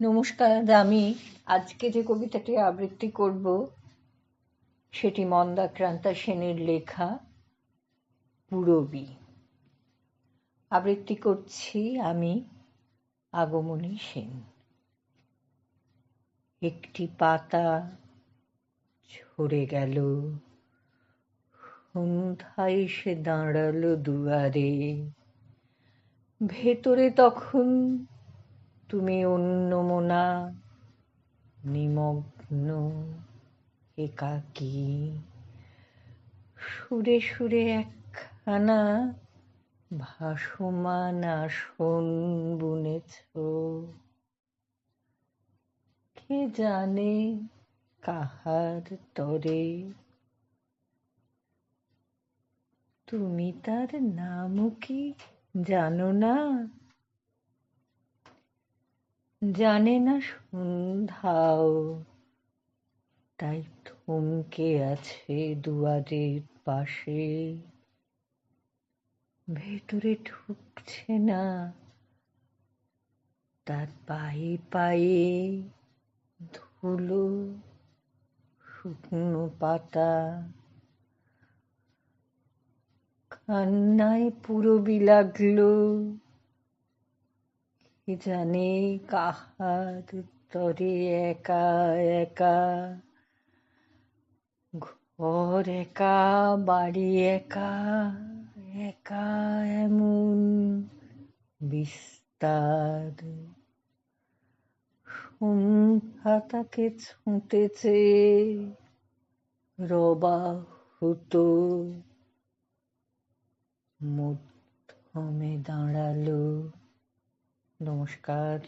নমস্কার, আমি আজকে যে কবিতাটি আবৃত্তি করব, সেটি মন্দাক্রান্তা সেনের লেখা পুরবী। আবৃত্তি করছি আমি আগমনী সেন। একটি পাতা ঝরে গেল, সন্ধ্যায় সে দাঁড়াল দুয়ারে। ভেতরে তখন তুমি অন্যমনা নিমগ্ন, একাকী। সুরে সুরে একখানা ভাসমান আসন বুনেছ। কে জানে কাহার তরে? তুমি তার নামও কি জানো না? জানে না সন্ধ্যাও। তাই থমকে আছে দুয়ারের পাশে। ভেতরে ঢুকছে না। তার পায়ে পায়ে ধুলো, শুকনো পাতা। কান্নায় পুরো লাগল। কে জানে কাহার তরে একা একা ঘর একা বাড়ি একা একা এমন বিস্তার সন্ধ্যা তাকে ছুঁতেছে রবা হতো মধ্যমে দাঁড়াল নমস্কার।